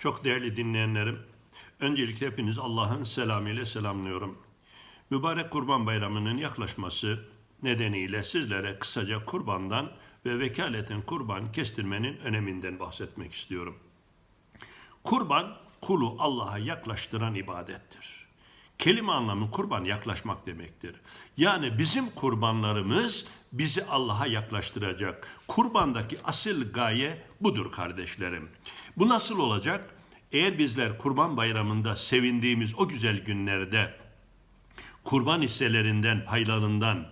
Çok değerli dinleyenlerim, öncelikle hepiniz Allah'ın selamıyla selamlıyorum. Mübarek Kurban Bayramı'nın yaklaşması nedeniyle sizlere kısaca kurbandan ve vekaletin kurban kestirmenin öneminden bahsetmek istiyorum. Kurban kulu Allah'a yaklaştıran ibadettir. Kelime anlamı kurban yaklaşmak demektir. Yani bizim kurbanlarımız bizi Allah'a yaklaştıracak. Kurbandaki asıl gaye budur kardeşlerim. Bu nasıl olacak? Eğer bizler kurban bayramında sevindiğimiz o güzel günlerde kurban hisselerinden, paylarından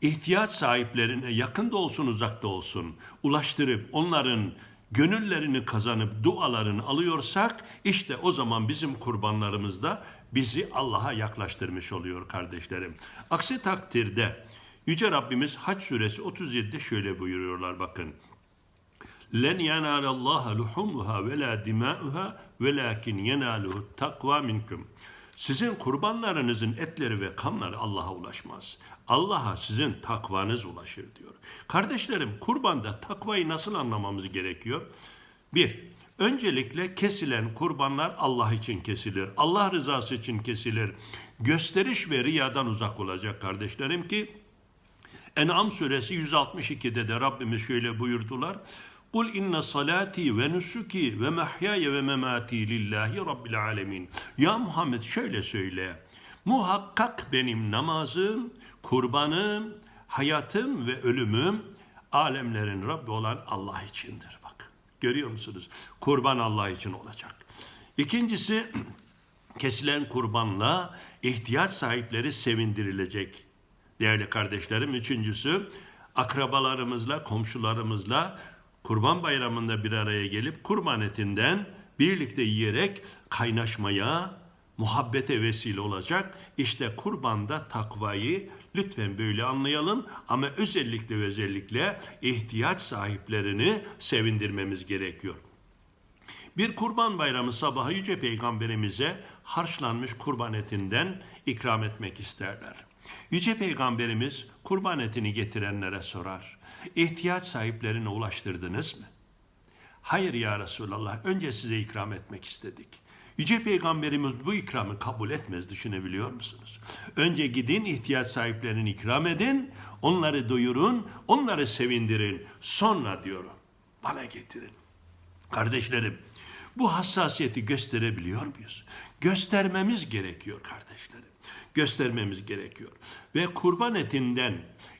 ihtiyaç sahiplerine yakında olsun uzakta olsun ulaştırıp onların gönüllerini kazanıp dualarını alıyorsak işte o zaman bizim kurbanlarımız da bizi Allah'a yaklaştırmış oluyor kardeşlerim. Aksi takdirde Yüce Rabbimiz Haç suresi 37'de şöyle buyuruyorlar bakın. Len yenalallaha luhumuha ve la dimauha velakin yenaluhu takva minkum. Sizin kurbanlarınızın etleri ve kanları Allah'a ulaşmaz. Allah'a sizin takvanız ulaşır diyor. Kardeşlerim kurbanda takvayı nasıl anlamamız gerekiyor? Bir, öncelikle kesilen kurbanlar Allah için kesilir. Allah rızası için kesilir. Gösteriş ve riyadan uzak olacak kardeşlerim ki En'am suresi 162'de de Rabbimiz şöyle buyurdular. Kul inne salati ve nusuki ve mahyaya ve memati lillahi rabbil alemin. Ya Muhammed şöyle söyle. Muhakkak benim namazım, kurbanım, hayatım ve ölümüm alemlerin Rabbi olan Allah içindir. Bak görüyor musunuz? Kurban Allah için olacak. İkincisi kesilen kurbanla ihtiyaç sahipleri sevindirilecek. Değerli kardeşlerim, üçüncüsü akrabalarımızla, komşularımızla kurban bayramında bir araya gelip kurban etinden birlikte yiyerek kaynaşmaya, muhabbete vesile olacak. İşte kurbanda takvayı lütfen böyle anlayalım ama özellikle özellikle ihtiyaç sahiplerini sevindirmemiz gerekiyor. Bir kurban bayramı sabahı Yüce Peygamberimize harçlanmış kurban etinden ikram etmek isterler. Yüce Peygamberimiz kurban etini getirenlere sorar. İhtiyaç sahiplerine ulaştırdınız mı? Hayır ya Resulallah önce size ikram etmek istedik. Yüce Peygamberimiz bu ikramı kabul etmez düşünebiliyor musunuz? Önce gidin ihtiyaç sahiplerine ikram edin, onları doyurun, onları sevindirin. Sonra diyor bana getirin. Kardeşlerim bu hassasiyeti gösterebiliyor muyuz? Göstermemiz gerekiyor kardeşlerim. Göstermemiz gerekiyor. Ve kurban etinden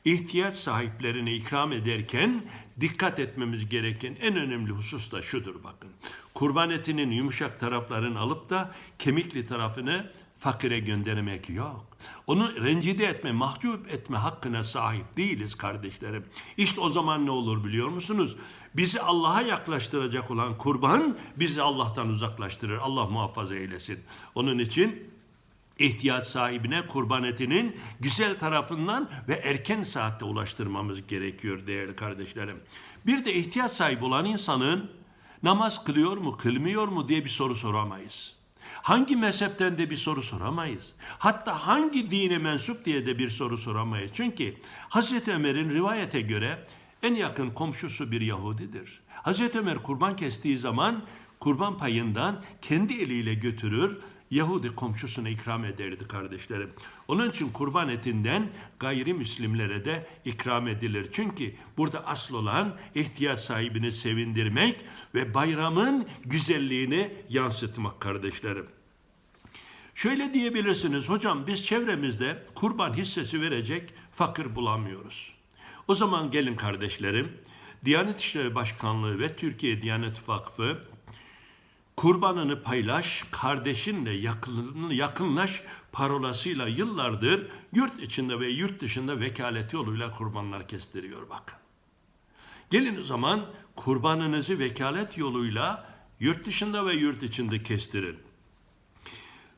ihtiyaç sahiplerine ikram ederken dikkat etmemiz gereken en önemli husus da şudur bakın. Kurban etinin yumuşak taraflarını alıp da kemikli tarafını fakire göndermek yok. Onu rencide etme, mahcup etme hakkına sahip değiliz kardeşlerim. İşte o zaman ne olur biliyor musunuz? Bizi Allah'a yaklaştıracak olan kurban bizi Allah'tan uzaklaştırır. Allah muhafaza eylesin. Onun için ihtiyaç sahibine kurban etinin güzel tarafından ve erken saatte ulaştırmamız gerekiyor değerli kardeşlerim. Bir de ihtiyaç sahibi olan insanın namaz kılıyor mu, kılmıyor mu diye bir soru soramayız. Hangi mezhepten de bir soru soramayız. Hatta hangi dine mensup diye de bir soru soramayız. Çünkü Hazreti Ömer'in rivayete göre en yakın komşusu bir Yahudidir. Hazreti Ömer kurban kestiği zaman kurban payından kendi eliyle götürür, Yahudi komşusuna ikram ederdi kardeşlerim. Onun için kurban etinden gayrimüslimlere de ikram edilir. Çünkü burada asıl olan ihtiyaç sahibini sevindirmek ve bayramın güzelliğini yansıtmak kardeşlerim. Şöyle diyebilirsiniz hocam biz çevremizde kurban hissesi verecek fakir bulamıyoruz. O zaman gelin kardeşlerim Diyanet İşleri Başkanlığı ve Türkiye Diyanet Vakfı kurbanını paylaş, kardeşinle yakın, yakınlaş parolasıyla yıllardır yurt içinde ve yurt dışında vekalet yoluyla kurbanlar kestiriyor bakın. Gelin o zaman kurbanınızı vekalet yoluyla yurt dışında ve yurt içinde kestirin.